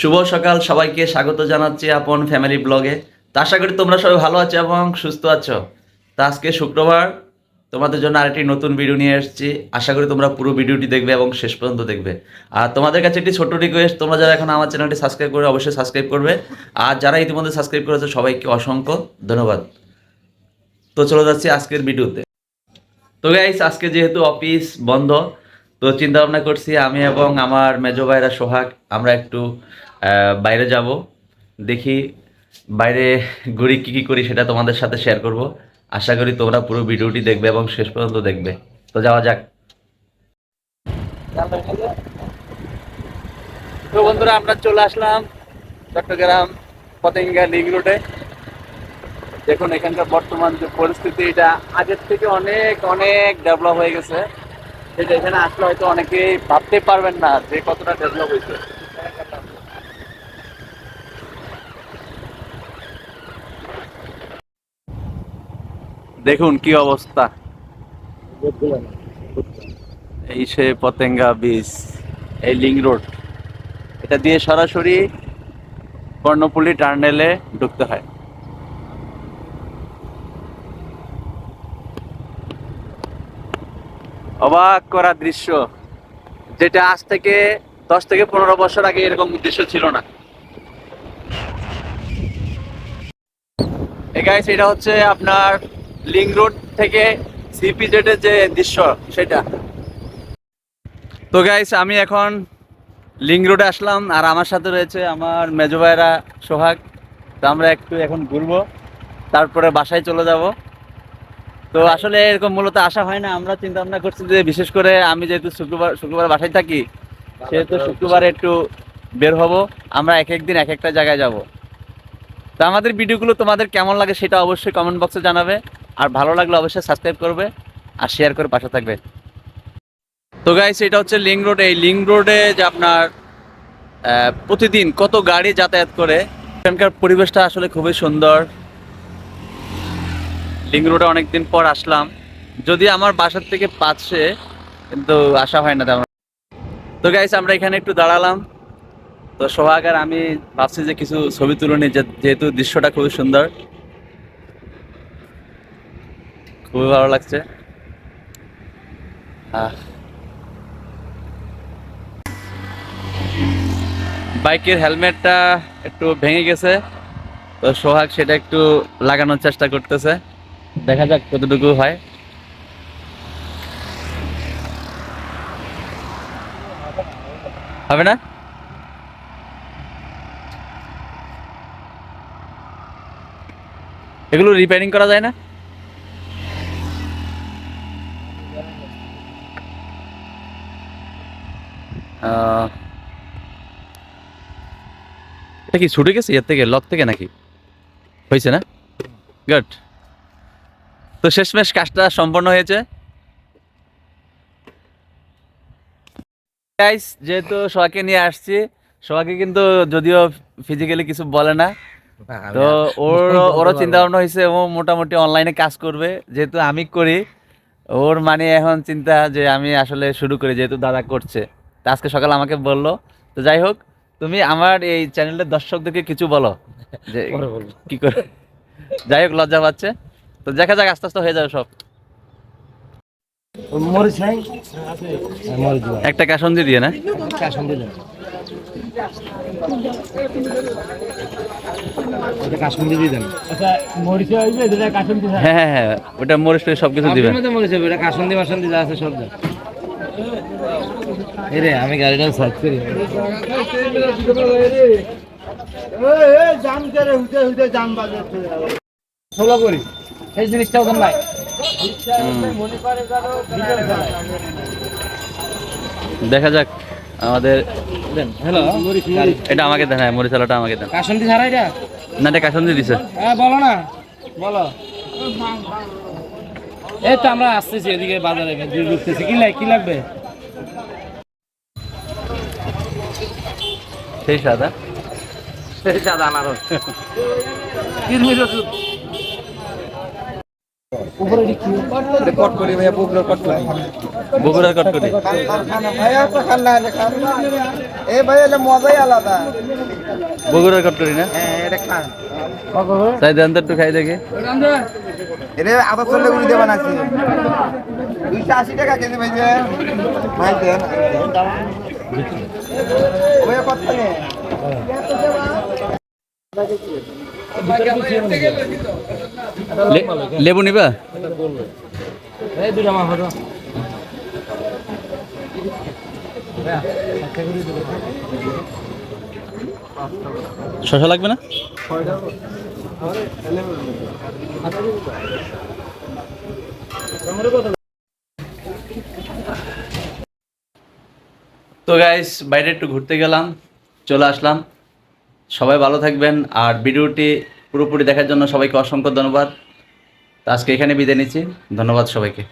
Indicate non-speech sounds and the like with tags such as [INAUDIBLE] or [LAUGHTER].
শুভ সকাল, সবাইকে স্বাগত জানাচ্ছি আপন ফ্যামিলি ব্লগে তা আশা করি তোমরা সবাই ভালো আছো এবং সুস্থ আছো। তা আজকে শুক্রবার, তোমাদের জন্য আরেকটি নতুন ভিডিও নিয়ে এসেছি। আশা করি তোমরা পুরো ভিডিওটি দেখবে এবং শেষ পর্যন্ত দেখবে। আর তোমাদের কাছে একটি ছোট্ট রিকোয়েস্ট তোমরা যারা এখন আমার চ্যানেলটি সাবস্ক্রাইব করে অবশ্যই সাবস্ক্রাইব করবে। আর যারা ইতিমধ্যে সাবস্ক্রাইব করেছে, সবাইকে অসংখ্য ধন্যবাদ। তো চলে যাচ্ছি আজকের ভিডিওতে তো গাইস আজকে যেহেতু অফিস বন্ধ তো চিন্তা ভাবনা করছি আমি এবং আমার মেজো ভাইরা সোহাগ, আমরা একটু বাইরে যাব। দেখি বাইরে ঘুরি কী কী করি সেটা তোমাদের সাথে শেয়ার করব। আশা করি তোমরা পুরো ভিডিওটি দেখবে এবং শেষ পর্যন্ত দেখবে। তো যাওয়া যাক। তো বন্ধুরা, আমরা চলে আসলাম চট্টগ্রাম পতেঙ্গা লিগ রোডে। দেখুন, এখানকার বর্তমান যে পরিস্থিতি, এটা আগের থেকে অনেক অনেক ডেভেলপ হয়ে গেছে। সেটা এখানে আসলে হয়তো অনেকেই ভাবতে পারবেন না যে কতটা ডেভেলপ হয়েছে। দেখুন কি অবস্থা। এই সে পতেঙ্গা বীজ এই লিং রোড এটা দিয়ে সরাসরি কর্ণপল্লী টার্নেলে ঢুকতে হয়। অবাক করা দৃশ্য, যেটা আজ থেকে দশ থেকে পনেরো বছর আগে এরকম দৃশ্য ছিল না। গাইস এটা হচ্ছে আপনার লিং রোড থেকে সিপি জেডের যে দৃশ্য, সেটা। তো গাইস আমি এখন লিং রোডে আসলাম, আর আমার সাথে রয়েছে আমার মেজো ভাইরা সোহাগ। তো আমরা একটু এখন ঘুরবো, তারপরে বাসায় চলে যাব। তো আসলে এরকম মূলত আসা হয় না, আমরা চিন্তা ভাবনা করছি যে বিশেষ করে আমি যেহেতু শুক্রবার শুক্রবার বাসায় থাকি, সেহেতু শুক্রবারে একটু বের হব, আমরা এক এক দিন এক একটা জায়গায় যাব। তো আমাদের ভিডিওগুলো তোমাদের কেমন লাগে সেটা অবশ্যই কমেন্ট বক্সে জানাবে, আর ভালো লাগলে অবশ্যই সাবস্ক্রাইব করবে, আর শেয়ার করে পাশে থাকবে। তো গাইস এটা হচ্ছে লিঙ্ক রোড এই লিঙ্ক রোডে যে আপনার প্রতিদিন কত গাড়ি যাতায়াত করে, এখানকার পরিবেশটা আসলে খুবই সুন্দর। লিং রোডে অনেকদিন পর আসলাম। যদি আমার বাসার থেকে পাচ্ছে কিন্তু আসা হয় না তেমন। তো গাইস আমরা এখানে একটু দাঁড়ালাম। তো সোহাগ আর আমি ভাবছি যে কিছু ছবি তুলে নিই, যে- যেহেতু দৃশ্যটা খুবই সুন্দর। খুবই ভালো লাগছে। বাইকের হেলমেটটা একটু ভেঙে গেছে। তো সোহাগ সেটা একটু লাগানোর চেষ্টা করতেছে। দেখা যাক কতটুকু হয়। হবে না? এগুলো রিপেয়ারিং করা যায় না? এটা কি ছুটে গেছে? এর থেকে, লক থেকে নাকি? হয়েছে না? গুড। তো শেষমেশ কাজটা সম্পন্ন হয়েছে। গাইস যেহেতু সোহাকে নিয়ে আসছি সোহাকে কিন্তু যদিও ফিজিক্যালি কিছু বলে না তো ওর [LAUGHS] ওরও চিন্তা ভাবনা হয়েছে ও মোটামুটি অনলাইনে কাজ করবে যেহেতু আমি করি ওর মানে এখন চিন্তা যে আমি আসলে শুরু করি যেহেতু দাদা করছে। তো আজকে সকালে আমাকে বলল তো যাই হোক তুমি আমার এই চ্যানেলের দর্শকদেরকে কিছু বলো যে কি করে যাই হোক লজ্জা পাচ্ছে। তো দেখা যাক আস্তে আস্তে হয়ে যাবে সব। একটা কাসন্দি দিয়ে না? দিয়ে দেন আচ্ছা হ্যাঁ হ্যাঁ হ্যাঁ ওটা মরিচ দিবেন। যা আছে সব দেন এই আমি গাড়িটা সার্চ করি। ষোলো করি। এই জিনিসটা ওখানে নাই। দেখা যাক আমাদের হ্যালো এটা আমাকে দেন হ্যাঁ মরিচ আলাটা আমাকে দেন। কাশন দিয়ে ছাড়া এটা? না এটা কাসন্দি দিছে। হ্যাঁ বলো না। বলো। এই তো আমরা আসতেছি এদিকে বাজারে ঢুকতেছি কি লাগ কি লাগবে? সেই সাদা। সেই সাদা আনারস। কিরমির বগুড়ার কটকটি বগুড়ার কটকটি না? হ্যাঁ এটা খান। তাই দেন তো একটু খাই দেখি। এটা আদা চলে গুলি দেবেন আছে দুইশো আশি টাকা কেজি ভাই ভাই দেন ওই নেই লে- লেবু নিবা? শশা লাগবে না? তো গাইস বাইরে একটু ঘুরতে গেলাম চলে আসলাম। সবাই ভালো থাকবেন আর ভিডিওটি পুরোপুরি দেখার জন্য সবাইকে অসংখ্য ধন্যবাদ। আজকে এখানে বিদায় নিচ্ছি। ধন্যবাদ সবাইকে।